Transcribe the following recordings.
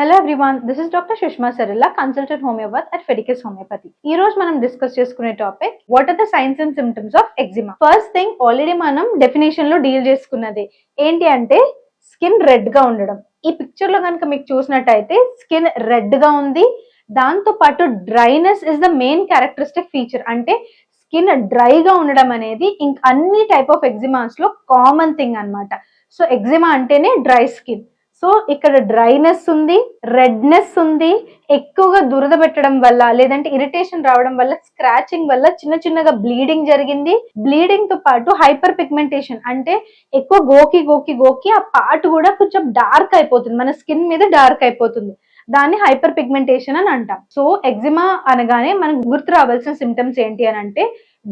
Hello everyone this is doctor Sushma Sarilla consultant homeopathy at Fiticus homeopathy ఈ రోజు మనం discuss చేసుకునే topic what are the signs and symptoms of eczema first thing already మనం డెఫినేషన్లో deal చేసుకున్నది ఏంటి అంటే స్కిన్ రెడ్గా ఉండడం. ఈ పిక్చర్లో కనుక మీకు చూసినట్టయితే స్కిన్ రెడ్గా ఉంది. దాంతో పాటు dryness is the main characteristic feature అంటే స్కిన్ డ్రైగా ఉండడం అనేది ఇంక అన్ని టైప్ ఆఫ్ ఎగ్జిమాస్లో కామన్ థింగ్ అన్నమాట. సో ఎగ్జిమా అంటేనే డ్రై స్కిన్ సో ఇక్కడ డ్రైనెస్ ఉంది రెడ్నెస్ ఉంది ఎక్కువగా దురద పెట్టడం వల్ల లేదంటే ఇరిటేషన్ రావడం వల్ల స్క్రాచింగ్ వల్ల చిన్న చిన్నగా బ్లీడింగ్ జరిగింది. బ్లీడింగ్తో పాటు హైపర్ పిగ్మెంటేషన్ అంటే ఎక్కువ గోకి గోకి గోకి ఆ పార్ట్ కూడా కొంచెం డార్క్ అయిపోతుంది మన స్కిన్ మీద డార్క్ అయిపోతుంది. దాన్ని హైపర్ పిగ్మెంటేషన్ అని అంటాం. సో ఎగ్జిమా అనగానే మనకు గుర్తు రావాల్సిన సిమ్టమ్స్ ఏంటి అని అంటే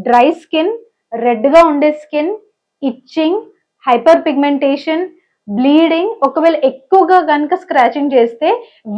డ్రై స్కిన్ రెడ్గా ఉండే skin itching hyper pigmentation bleeding ఒకవేళ ఎక్కువగా కనుక స్క్రాచింగ్ చేస్తే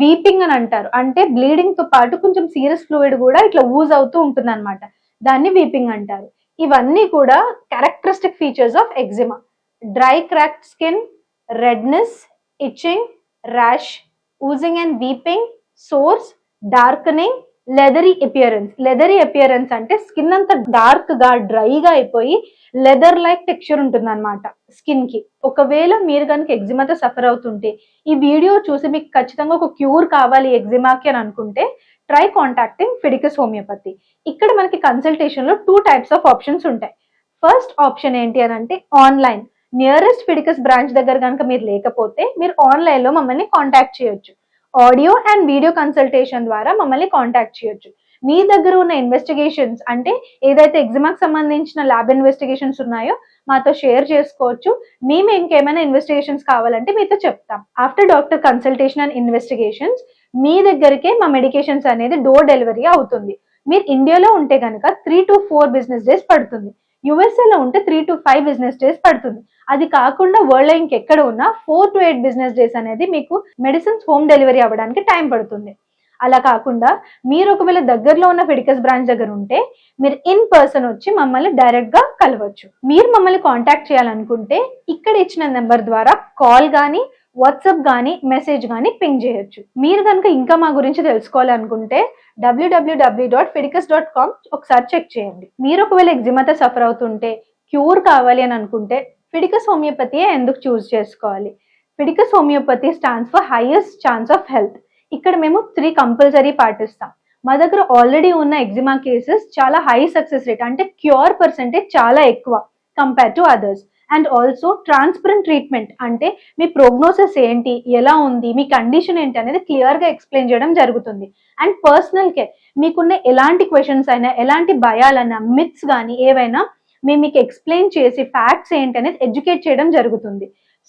వీపింగ్ అని అంటారు. అంటే బ్లీడింగ్తో పాటు కొంచెం సీరియస్ ఫ్లూయిడ్ కూడా ఇట్లా ఊజ్ అవుతూ ఉంటుంది అనమాట దాన్ని వీపింగ్ అంటారు. ఇవన్నీ కూడా characteristic features of eczema dry cracked skin redness itching rash oozing and weeping sores darkening leathery appearance. Leathery appearance అంటే స్కిన్ అంతా డార్క్గా డ్రైగా అయిపోయి లెదర్ లైక్ టెక్స్చర్ ఉంటుంది అనమాట స్కిన్కి. ఒకవేళ మీరు కనుక ఎగ్జిమాతో సఫర్ అవుతుంటే ఈ వీడియో చూసి మీకు ఖచ్చితంగా ఒక క్యూర్ కావాలి ఎగ్జిమాకి అని అనుకుంటే ట్రై కాంటాక్టింగ్ ఫిడికస్ హోమియోపతి. ఇక్కడ మనకి కన్సల్టేషన్లో టూ టైప్స్ ఆఫ్ ఆప్షన్స్ ఉంటాయి. ఫస్ట్ ఆప్షన్ ఏంటి అని అంటే ఆన్లైన్. నియరెస్ట్ ఫిడికస్ బ్రాంచ్ దగ్గర కనుక మీరు లేకపోతే మీరు ఆన్లైన్లో మమ్మల్ని కాంటాక్ట్ చేయొచ్చు. ఆడియో అండ్ వీడియో కన్సల్టేషన్ ద్వారా మమ్మల్ని కాంటాక్ట్ చేయొచ్చు. మీ దగ్గర ఉన్న ఇన్వెస్టిగేషన్స్ అంటే ఏదైతే ఎగ్జామ్కి సంబంధించిన ల్యాబ్ ఇన్వెస్టిగేషన్స్ ఉన్నాయో మాతో షేర్ చేసుకోవచ్చు. మేము ఇంకేమైనా ఇన్వెస్టిగేషన్స్ కావాలంటే మీతో చెప్తాం. After doctor consultation and investigations మీ దగ్గరికే మా మెడికేషన్స్ అనేది డోర్ డెలివరీ అవుతుంది. మీరు ఇండియాలో ఉంటే కనుక three to four business days పడుతుంది. యుఎస్ఏలో ఉంటే three to five business days పడుతుంది. అది కాకుండా వరల్డ్ ఇంకెక్కడ ఉన్నా four to eight business days అనేది మీకు మెడిసిన్స్ హోమ్ డెలివరీ అవ్వడానికి టైం పడుతుంది. అలా కాకుండా మీరు ఒకవేళ దగ్గరలో ఉన్న ఫిడికస్ బ్రాంచ్ దగ్గర ఉంటే మీరు ఇన్ పర్సన్ వచ్చి మమ్మల్ని డైరెక్ట్గా కలవచ్చు. మీరు మమ్మల్ని కాంటాక్ట్ చేయాలనుకుంటే ఇక్కడ ఇచ్చిన నెంబర్ ద్వారా కాల్ కానీ వాట్సాప్ కానీ మెసేజ్ కానీ పింగ్ చేయొచ్చు. మీరు కనుక ఇంకా మా గురించి తెలుసుకోవాలనుకుంటే W W W dot Fiticus dot com ఒకసారి చెక్ చేయండి. మీరు ఒకవేళ ఎగ్జిమాతో సఫర్ అవుతుంటే క్యూర్ కావాలి అని అనుకుంటే ఫిడికస్ హోమియోపతియే ఎందుకు చూస్ చేసుకోవాలి? Fiticus homeopathy stands for highest chance of health ఇక్కడ మేము త్రీ కంపల్సరీ పాటిస్తాం. మా దగ్గర ఆల్రెడీ ఉన్న ఎగ్జిమా కేసెస్ చాలా హై సక్సెస్ రేట్ అంటే క్యూర్ పర్సెంటేజ్ చాలా ఎక్కువ compare to others and also transparent treatment అంటే మీ ప్రోగ్నోసిస్ ఏంటి ఎలా ఉంది మీ కండిషన్ ఏంటి అనేది క్లియర్గా ఎక్స్ప్లెయిన్ చేయడం జరుగుతుంది. అండ్ పర్సనల్ కేర్ మీకున్న ఎలాంటి క్వశ్చన్స్ అయినా ఎలాంటి భయాలైనా మిత్స్ కానీ ఏవైనా మేము మీకు ఎక్స్ప్లెయిన్ చేసి ఫ్యాక్ట్స్ ఏంటి అనేది ఎడ్యుకేట్ చేయడం జరుగుతుంది.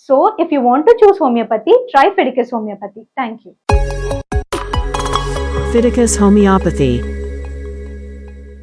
So if you want to choose homeopathy try Fiticus homeopathy thank you Fiticus Homeopathy.